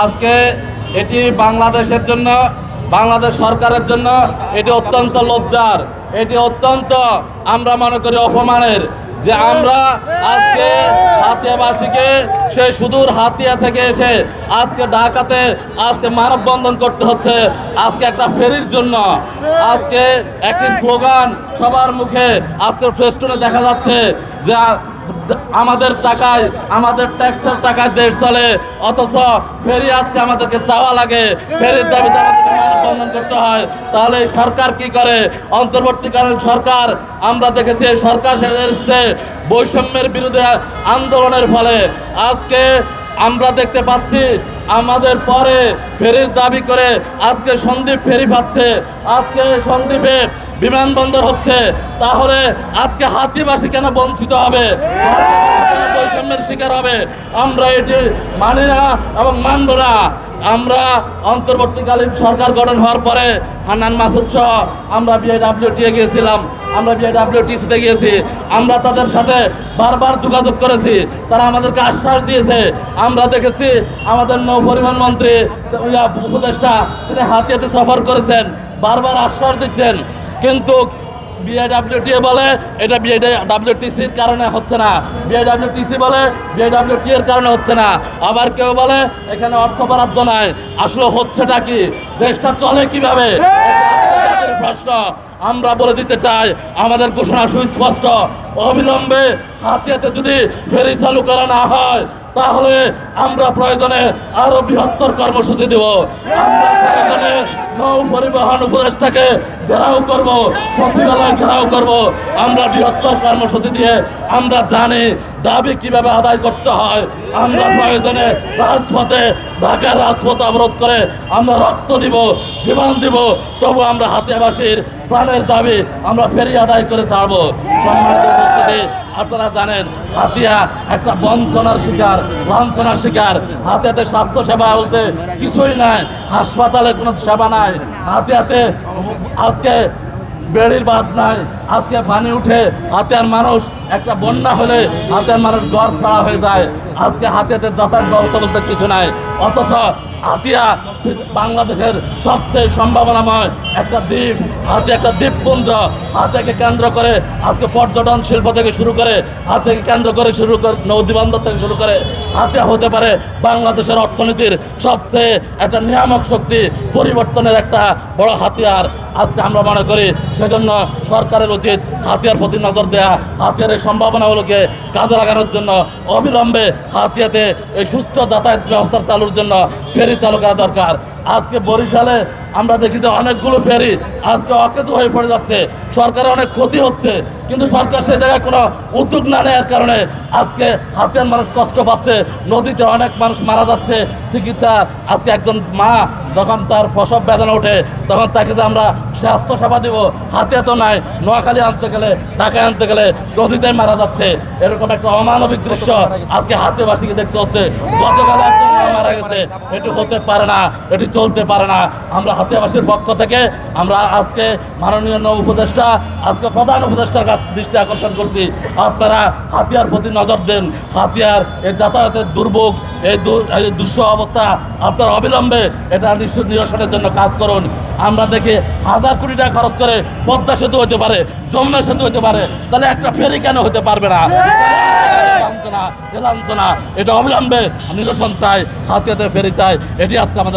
আজকে এটি বাংলাদেশের জন্য বাংলাদেশ সরকারের জন্য এটি অত্যন্ত লজ্জার এটি অত্যন্ত আমরা মনে করি অপমানের যে আমরা আজকে হাতিয়াবাসীকে সে সুদূর হাতিয়া থেকে এসে আজকে ঢাকাতে আজকে মানববন্ধন করতে হচ্ছে আজকে একটা ফেরির জন্য। আজকে একটি স্লোগান সবার মুখে আজকে ফেস্টুনে দেখা যাচ্ছে যে আমাদের টাকায়, আমাদের ট্যাক্সের টাকায় দেশ চলে। অথচ ফেরি আজকে আমাদেরকে চাওয়া লাগে। ফেরির দাবিতে আমাদেরকে করতে হয়। তাহলে সরকার কি করে? অন্তর্বর্তীকালীন সরকার, আমরা দেখেছি সরকার এসছে বৈষম্যের বিরুদ্ধে আন্দোলনের ফলে। আজকে আমরা দেখতে পাচ্ছি, আমাদের পরে ফেরির দাবি করে আজকে সন্দীপ ফেরি পাচ্ছে। আজকে সন্দীপে বিমানবন্দর হচ্ছে, তাহলে আজকে হাতিবাসী কেন বঞ্চিত হবে? বৈষম্যের শিকার হবে? আমরা এটি মানি না এবং মানব না। আমরা অন্তর্বর্তীকালীন সরকার গঠন হওয়ার পরে হান্নান মাসুদ সহ আমরা বিআইডাব্লিউটিএ গিয়েছিলাম, আমরা বিআইডাব্লিউটিসিতে গিয়েছি, আমরা তাদের সাথে বারবার যোগাযোগ করেছি, তারা আমাদেরকে আশ্বাস দিয়েছে। আমরা দেখেছি আমাদের নৌ পরিবহন মন্ত্রী উপদেষ্টা, তিনি হাতিয়াতে সফর করেছেন, বারবার আশ্বাস দিচ্ছেন। কিন্তু বিআইডাব্লিউটিএ বলে, এটা বিআইডাব্লিউটিসির কারণে হচ্ছে না। বিআইডাব্লিউটিসি বলে বিআইডাব্লিউটি এর কারণে হচ্ছে না। আবার কেউ বলে, এখানে অর্থ বরাদ্দ নাই। আসলে হচ্ছেটা কি? দেশটা চলে কীভাবে? প্রশ্ন। আমরা বলে দিতে চাই, আমাদের ঘোষণা সুস্পষ্ট। অবিলম্বে হাতিয়াতে যদি ফেরি চালু করা না হয় তাহলে আমরা প্রয়োজনে আরও বৃহত্তর কর্মসূচি দেব। নৌ পরিবহন উপদেষ্টাকে ঘেরাও করব সচিবালয় ঘেরাও করব। আমরা বৃহত্তর কর্মসূচি দিয়ে আমরা জানি দাবি কীভাবে আদায় করতে হয়। আমরা প্রয়োজনে রাজপথে, ঢাকার রাজপথ অবরোধ করে আমরা রক্ত দিব, জীবন দিব। তবু আমরা হাতিয়াবাসীর প্রাণের দাবি আমরা ফেরি আদায় করে ছাড়বো। সম্মানিত উপস্থিতি আপনারা জানেন, হাতিয়া একটা বঞ্চনার শিকার, লাঞ্ছনার শিকার। হাতিয়াতে স্বাস্থ্য সেবা বলতে কিছুই নাই, হাসপাতালে কোনো সেবা নাই। হাতিয়াতে আজকে বেড়ির বাদ নাই, আজকে পানি উঠে হাতিয়ার মানুষ একটা বন্যা হলে হাতিয়ার মানুষ ঘর ছাড়া হয়ে যায়। আজকে হাতিয়াতে যাতায়াত ব্যবস্থা বলতে কিছু নাই। অথচ হাতিয়া বাংলাদেশের সবচেয়ে সম্ভাবনাময় একটা দ্বীপ। হাতে একটা দ্বীপপুঞ্জ। হাতিয়াকে কেন্দ্র করে আজকে পর্যটন শিল্প থেকে শুরু করে হাতিয়াকে কেন্দ্র করে শুরু করে নদীবন্দর থেকে শুরু করে হাতিয়া হতে পারে বাংলাদেশের অর্থনীতির সবচেয়ে একটা নিয়ামক শক্তি, পরিবর্তনের একটা বড় হাতিয়ার। আজকে আমরা মনে করি সেজন্য সরকারের উচিত হাতিয়ার প্রতি নজর দেয়া। হাতিয়ারের সম্ভাবনাগুলোকে কাজে লাগানোর জন্য অবিলম্বে হাতিয়াতে এই সুস্থ যাতায়াত ব্যবস্থা চালুর জন্য ফেরি চালু করা দরকার। আজকে বরিশালে আমরা দেখি যে অনেকগুলো ফেরি আজকে অকেজু হয়ে পড়ে যাচ্ছে। সরকারের অনেক ক্ষতি হচ্ছে, কিন্তু সরকার সেই জায়গায় কোনো উদ্যোগ না নেওয়ার কারণে আজকে হাতিয়ার মানুষ কষ্ট পাচ্ছে, নদীতে অনেক মানুষ মারা যাচ্ছে, চিকিৎসা, আজকে একজন মা যখন তার প্রসব বেদনা ওঠে, তখন তাকে যে আমরা স্বাস্থ্য সেবা দিব, হাতে তো নাই, নোয়াখালী আনতে গেলে, ঢাকায় আনতে গেলে নদীতে মারা যাচ্ছে। এরকম একটা অমানবিক দৃশ্য আজকে হাতেবাসীকে দেখতে হচ্ছে। গতকাল একজন মারা গেছে, এটি হতে পারে না, এটি চলতে পারে না। আমরা হাতিয়াবাসীর পক্ষ থেকে আমরা আজকে মাননীয় নৌ উপদেষ্টা, আজকে প্রধান উপদেষ্টার কাছ দৃষ্টি আকর্ষণ করছি। আপনারা হাতিয়ার প্রতি নজর দেন। হাতিয়ার এই যাতায়াতের দুর্ভোগ, এই দু- এই দুঃস্ব অবস্থা আপনারা অবিলম্বে এটা নিরসনের জন্য কাজ করুন। আমরা দেখি হাজার কোটি টাকা খরচ করে পদ্মা সেতু হতে পারে, যমুনা সেতু হতে পারে, তাহলে একটা ফেরি কেন হতে পারবে না? এটা অবিলম্বে নিরসন চাই, হাতিয়াতে ফেরি চাই, এটি আজকে আমাদের